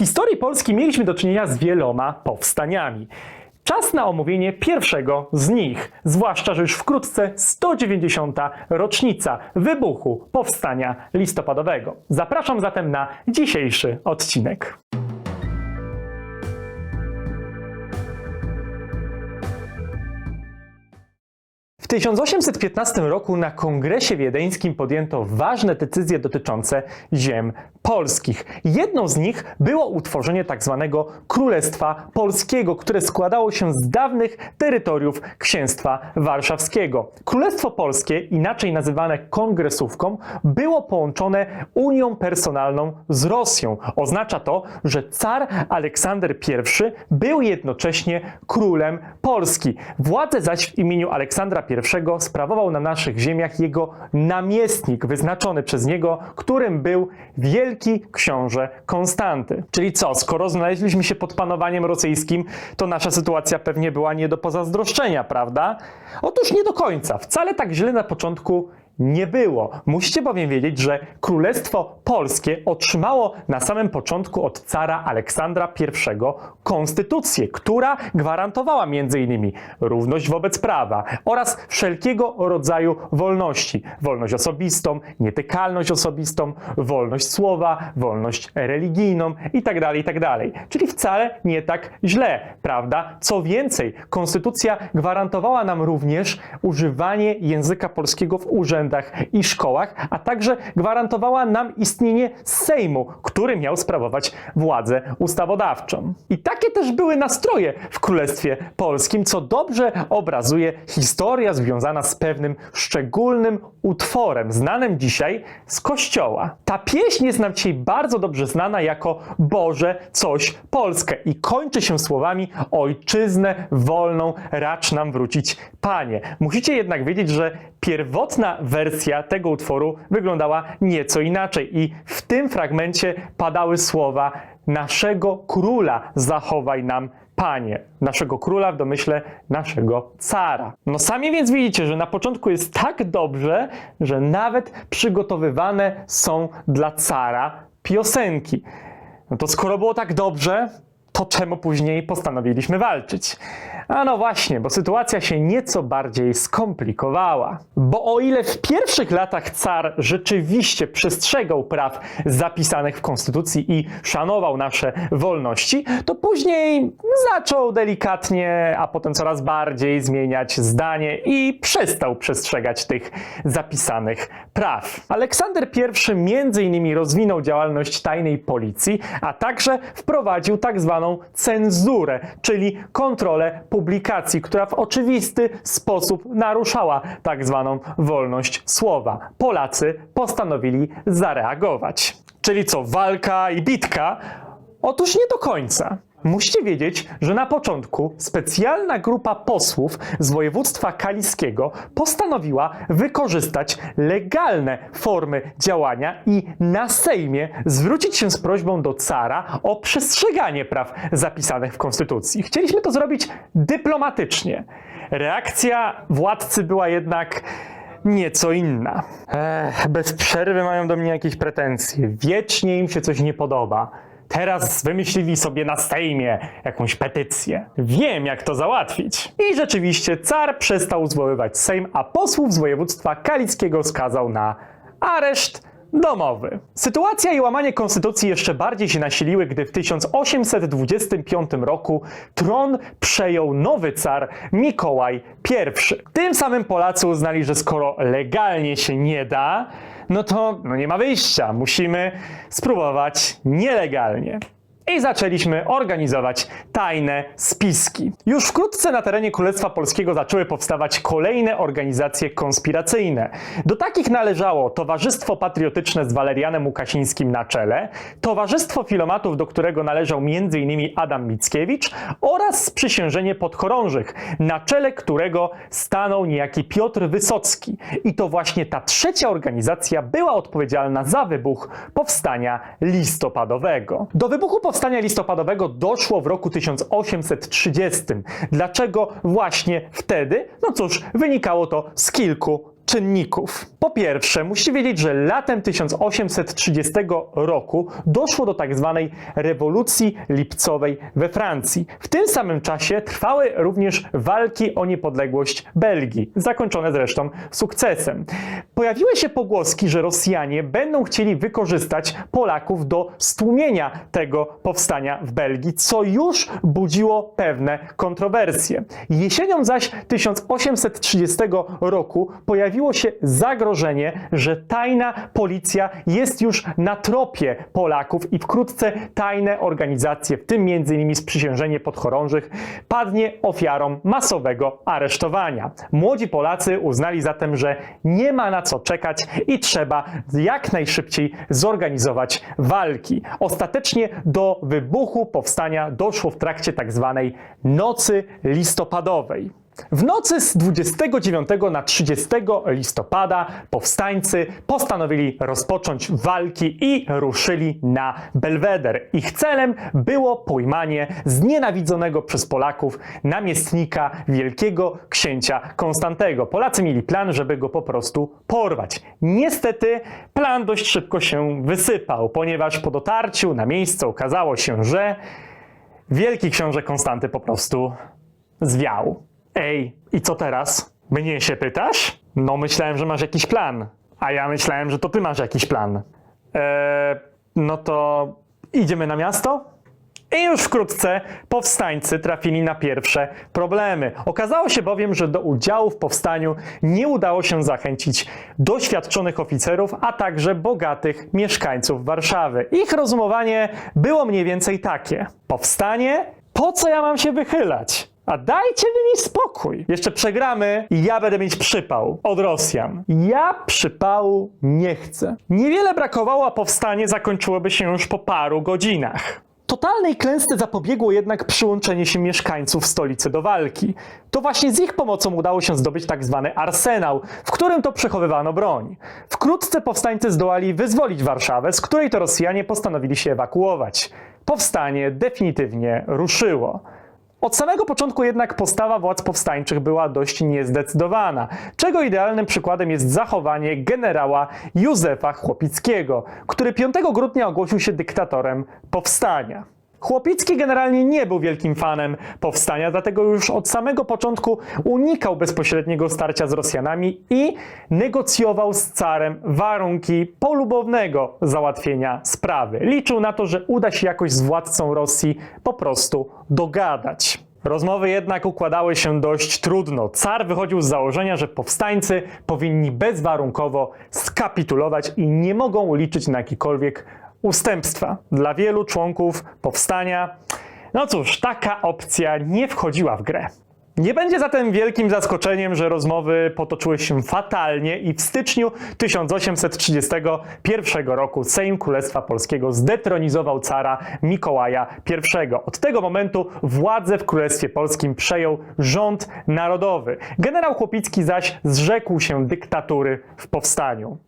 historii Polski mieliśmy do czynienia z wieloma powstaniami. Czas na omówienie pierwszego z nich, zwłaszcza, że już wkrótce 190. rocznica wybuchu Powstania Listopadowego. Zapraszam zatem na dzisiejszy odcinek. 1815 roku na Kongresie Wiedeńskim podjęto ważne decyzje dotyczące ziem polskich. Jedną z nich było utworzenie tzw. Królestwa Polskiego, które składało się z dawnych terytoriów Księstwa Warszawskiego. Królestwo Polskie, inaczej nazywane kongresówką, było połączone unią personalną z Rosją. Oznacza to, że car Aleksander I był jednocześnie królem Polski. Władzę zaś w imieniu Aleksandra I sprawował na naszych ziemiach jego namiestnik, wyznaczony przez niego, którym był wielki książę Konstanty. Czyli co, skoro znaleźliśmy się pod panowaniem rosyjskim, to nasza sytuacja pewnie była nie do pozazdroszczenia, prawda? Otóż nie do końca. Wcale tak źle na początku nie było. Musicie bowiem wiedzieć, że Królestwo Polskie otrzymało na samym początku od cara Aleksandra I konstytucję, która gwarantowała m.in. równość wobec prawa oraz wszelkiego rodzaju wolności. Wolność osobistą, nietykalność osobistą, wolność słowa, wolność religijną itd., itd. Czyli wcale nie tak źle, prawda? Co więcej, konstytucja gwarantowała nam również używanie języka polskiego w urzędach i szkołach, a także gwarantowała nam istnienie Sejmu, który miał sprawować władzę ustawodawczą. I takie też były nastroje w Królestwie Polskim, co dobrze obrazuje historia związana z pewnym szczególnym utworem, znanym dzisiaj z Kościoła. Ta pieśń jest nam dzisiaj bardzo dobrze znana jako Boże coś Polskę i kończy się słowami Ojczyznę wolną racz nam wrócić Panie. Musicie jednak wiedzieć, że pierwotna wersja tego utworu wyglądała nieco inaczej i w tym fragmencie padały słowa naszego króla zachowaj nam Panie, naszego króla w domyśle naszego cara. No sami więc widzicie, że na początku jest tak dobrze, że nawet przygotowywane są dla cara piosenki. No to skoro było tak dobrze, to czemu później postanowiliśmy walczyć? A no właśnie, bo sytuacja się nieco bardziej skomplikowała. Bo o ile w pierwszych latach car rzeczywiście przestrzegał praw zapisanych w konstytucji i szanował nasze wolności, to później zaczął delikatnie, a potem coraz bardziej zmieniać zdanie i przestał przestrzegać tych zapisanych praw. Aleksander I między innymi rozwinął działalność tajnej policji, a także wprowadził tak zwaną cenzurę, czyli kontrolę publikacji, która w oczywisty sposób naruszała tak zwaną wolność słowa. Polacy postanowili zareagować. Czyli co, walka i bitka? Otóż nie do końca. Musicie wiedzieć, że na początku specjalna grupa posłów z województwa kaliskiego postanowiła wykorzystać legalne formy działania i na Sejmie zwrócić się z prośbą do cara o przestrzeganie praw zapisanych w Konstytucji. Chcieliśmy to zrobić dyplomatycznie. Reakcja władcy była jednak nieco inna. Ech, bez przerwy mają do mnie jakieś pretensje. Wiecznie im się coś nie podoba. Teraz wymyślili sobie na Sejmie jakąś petycję. Wiem, jak to załatwić. I rzeczywiście car przestał zwoływać Sejm, a posłów z województwa kalickiego skazał na areszt domowy. Sytuacja i łamanie konstytucji jeszcze bardziej się nasiliły, gdy w 1825 roku tron przejął nowy car Mikołaj I. Tym samym Polacy uznali, że skoro legalnie się nie da, no to no nie ma wyjścia. Musimy spróbować nielegalnie. I zaczęliśmy organizować tajne spiski. Już wkrótce na terenie Królestwa Polskiego zaczęły powstawać kolejne organizacje konspiracyjne. Do takich należało Towarzystwo Patriotyczne z Walerianem Łukasińskim na czele, Towarzystwo Filomatów, do którego należał m.in. Adam Mickiewicz oraz Sprzysiężenie Podchorążych, na czele którego stanął niejaki Piotr Wysocki. I to właśnie ta trzecia organizacja była odpowiedzialna za wybuch powstania listopadowego. Do wybuchu powstania listopadowego doszło w roku 1830. Dlaczego właśnie wtedy? No cóż, wynikało to z kilku czynników. Po pierwsze, musicie wiedzieć, że latem 1830 roku doszło do tak zwanej rewolucji lipcowej we Francji. W tym samym czasie trwały również walki o niepodległość Belgii, zakończone zresztą sukcesem. Pojawiły się pogłoski, że Rosjanie będą chcieli wykorzystać Polaków do stłumienia tego powstania w Belgii, co już budziło pewne kontrowersje. Jesienią zaś 1830 roku pojawiło się zagrożenie, że tajna policja jest już na tropie Polaków i wkrótce tajne organizacje, w tym m.in. sprzysiężenie podchorążych, padnie ofiarą masowego aresztowania. Młodzi Polacy uznali zatem, że nie ma na co czekać i trzeba jak najszybciej zorganizować walki. Ostatecznie do wybuchu powstania doszło w trakcie tak zwanej nocy listopadowej. W nocy z 29 na 30 listopada powstańcy postanowili rozpocząć walki i ruszyli na Belweder. Ich celem było pojmanie znienawidzonego przez Polaków namiestnika wielkiego księcia Konstantego. Polacy mieli plan, żeby go po prostu porwać. Niestety plan dość szybko się wysypał, ponieważ po dotarciu na miejsce okazało się, że wielki książę Konstanty po prostu zwiał. Ej, i co teraz? Mnie się pytasz? No, myślałem, że masz jakiś plan. A ja myślałem, że to ty masz jakiś plan. Eee, no to idziemy na miasto? I już wkrótce powstańcy trafili na pierwsze problemy. Okazało się bowiem, że do udziału w powstaniu nie udało się zachęcić doświadczonych oficerów, a także bogatych mieszkańców Warszawy. Ich rozumowanie było mniej więcej takie: powstanie? Po co ja mam się wychylać? A dajcie mi spokój. Jeszcze przegramy i ja będę mieć przypał od Rosjan. Ja przypału nie chcę. Niewiele brakowało, a powstanie zakończyłoby się już po paru godzinach. Totalnej klęsce zapobiegło jednak przyłączenie się mieszkańców stolicy do walki. To właśnie z ich pomocą udało się zdobyć tak zwany arsenał, w którym to przechowywano broń. Wkrótce powstańcy zdołali wyzwolić Warszawę, z której to Rosjanie postanowili się ewakuować. Powstanie definitywnie ruszyło. Od samego początku jednak postawa władz powstańczych była dość niezdecydowana, czego idealnym przykładem jest zachowanie generała Józefa Chłopickiego, który 5 grudnia ogłosił się dyktatorem powstania. Chłopicki generalnie nie był wielkim fanem powstania, dlatego już od samego początku unikał bezpośredniego starcia z Rosjanami i negocjował z carem warunki polubownego załatwienia sprawy. Liczył na to, że uda się jakoś z władcą Rosji po prostu dogadać. Rozmowy jednak układały się dość trudno. Car wychodził z założenia, że powstańcy powinni bezwarunkowo skapitulować i nie mogą liczyć na jakikolwiek ustępstwa. Dla wielu członków powstania, no cóż, taka opcja nie wchodziła w grę. Nie będzie zatem wielkim zaskoczeniem, że rozmowy potoczyły się fatalnie i w styczniu 1831 roku Sejm Królestwa Polskiego zdetronizował cara Mikołaja I. Od tego momentu władzę w Królestwie Polskim przejął rząd narodowy. Generał Chłopicki zaś zrzekł się dyktatury w powstaniu.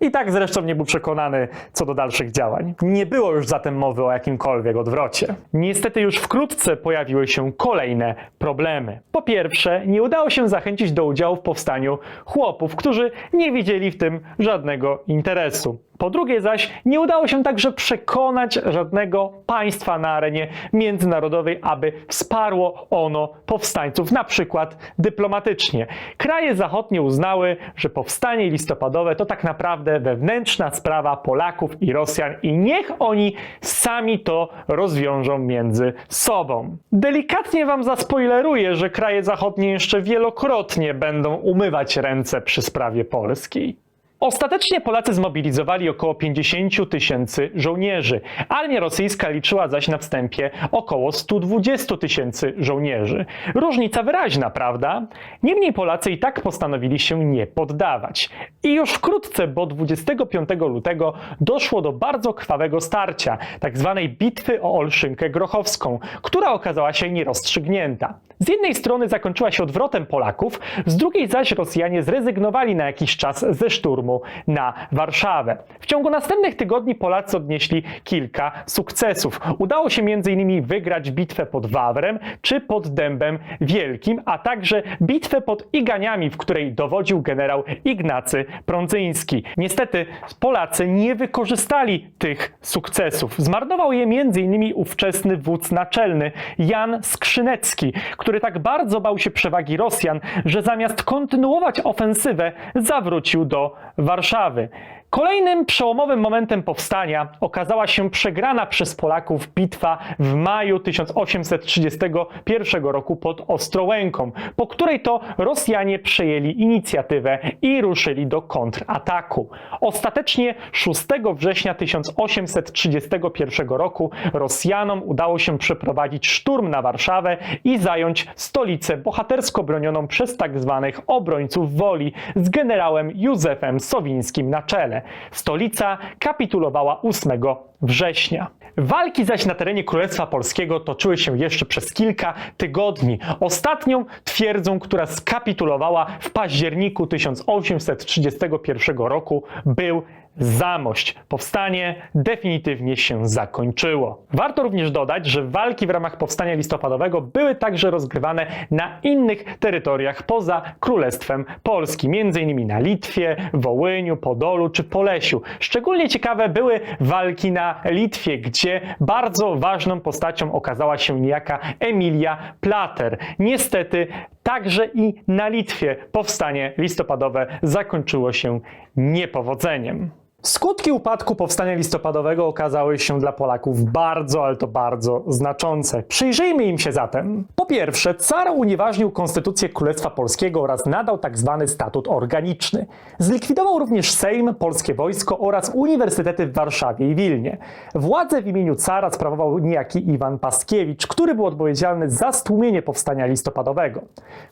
I tak zresztą nie był przekonany co do dalszych działań. Nie było już zatem mowy o jakimkolwiek odwrocie. Niestety już wkrótce pojawiły się kolejne problemy. Po pierwsze, nie udało się zachęcić do udziału w powstaniu chłopów, którzy nie widzieli w tym żadnego interesu. Po drugie zaś, nie udało się także przekonać żadnego państwa na arenie międzynarodowej, aby wsparło ono powstańców, na przykład dyplomatycznie. Kraje zachodnie uznały, że powstanie listopadowe to tak naprawdę wewnętrzna sprawa Polaków i Rosjan i niech oni sami to rozwiążą między sobą. Delikatnie wam zaspoileruję, że kraje zachodnie jeszcze wielokrotnie będą umywać ręce przy sprawie polskiej. Ostatecznie Polacy zmobilizowali około 50 tysięcy żołnierzy. Armia rosyjska liczyła zaś na wstępie około 120 tysięcy żołnierzy. Różnica wyraźna, prawda? Niemniej Polacy i tak postanowili się nie poddawać. I już wkrótce, bo 25 lutego doszło do bardzo krwawego starcia, tak zwanej bitwy o Olszynkę Grochowską, która okazała się nierozstrzygnięta. Z jednej strony zakończyła się odwrotem Polaków, z drugiej zaś Rosjanie zrezygnowali na jakiś czas ze szturmu szturmu na Warszawę. W ciągu następnych tygodni Polacy odnieśli kilka sukcesów. Udało się m.in. wygrać bitwę pod Wawrem czy pod Dębem Wielkim, a także bitwę pod Iganiami, w której dowodził generał Ignacy Prądzyński. Niestety Polacy nie wykorzystali tych sukcesów. Zmarnował je m.in. ówczesny wódz naczelny Jan Skrzynecki, który tak bardzo bał się przewagi Rosjan, że zamiast kontynuować ofensywę zawrócił do Warszawy. Kolejnym przełomowym momentem powstania okazała się przegrana przez Polaków bitwa w maju 1831 roku pod Ostrołęką, po której to Rosjanie przejęli inicjatywę i ruszyli do kontrataku. Ostatecznie 6 września 1831 roku Rosjanom udało się przeprowadzić szturm na Warszawę i zająć stolicę bohatersko bronioną przez tzw. obrońców woli z generałem Józefem Sowińskim na czele. Stolica kapitulowała 8 września. Walki zaś na terenie Królestwa Polskiego toczyły się jeszcze przez kilka tygodni. Ostatnią twierdzą, która skapitulowała w październiku 1831 roku, był Zamość. Powstanie definitywnie się zakończyło. Warto również dodać, że walki w ramach powstania listopadowego były także rozgrywane na innych terytoriach poza Królestwem Polskim, m.in. na Litwie, Wołyniu, Podolu czy Polesiu. Szczególnie ciekawe były walki na Litwie, gdzie bardzo ważną postacią okazała się niejaka Emilia Plater. Niestety Także i na Litwie powstanie listopadowe zakończyło się niepowodzeniem. Skutki upadku powstania listopadowego okazały się dla Polaków bardzo, ale to bardzo znaczące. Przyjrzyjmy im się zatem. Po pierwsze, car unieważnił konstytucję Królestwa Polskiego oraz nadał tzw. statut organiczny. Zlikwidował również Sejm, polskie wojsko oraz uniwersytety w Warszawie i Wilnie. Władzę w imieniu cara sprawował niejaki Iwan Paskiewicz, który był odpowiedzialny za stłumienie powstania listopadowego.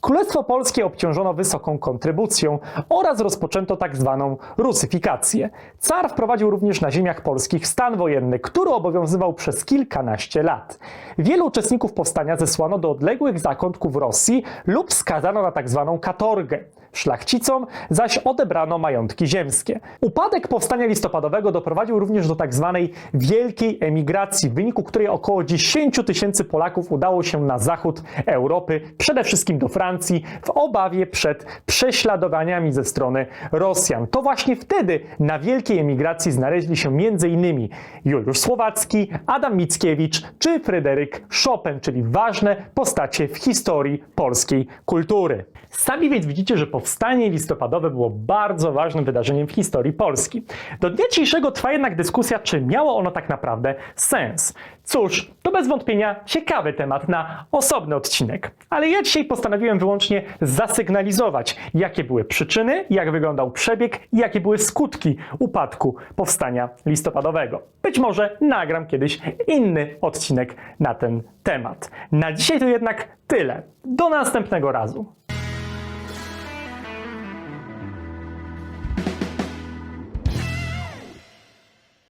Królestwo Polskie obciążono wysoką kontrybucją oraz rozpoczęto tzw. rusyfikację. Car wprowadził również na ziemiach polskich stan wojenny, który obowiązywał przez kilkanaście lat. Wielu uczestników powstania zesłano do odległych zakątków Rosji lub skazano na tzw. katorgę. Szlachcicom zaś odebrano majątki ziemskie. Upadek powstania listopadowego doprowadził również do tzw. wielkiej emigracji, w wyniku której około 10 tysięcy Polaków udało się na zachód Europy, przede wszystkim do Francji, w obawie przed prześladowaniami ze strony Rosjan. To właśnie wtedy na wielkiej emigracji znaleźli się m.in. Juliusz Słowacki, Adam Mickiewicz czy Fryderyk Chopin, czyli ważne postacie w historii polskiej kultury. Sami więc widzicie, że powstanie listopadowe było bardzo ważnym wydarzeniem w historii Polski. Do dnia dzisiejszego trwa jednak dyskusja, czy miało ono tak naprawdę sens. Cóż, to bez wątpienia ciekawy temat na osobny odcinek. Ale ja dzisiaj postanowiłem wyłącznie zasygnalizować, jakie były przyczyny, jak wyglądał przebieg i jakie były skutki upadku powstania listopadowego. Być może nagram kiedyś inny odcinek na ten temat. Na dzisiaj to jednak tyle. Do następnego razu.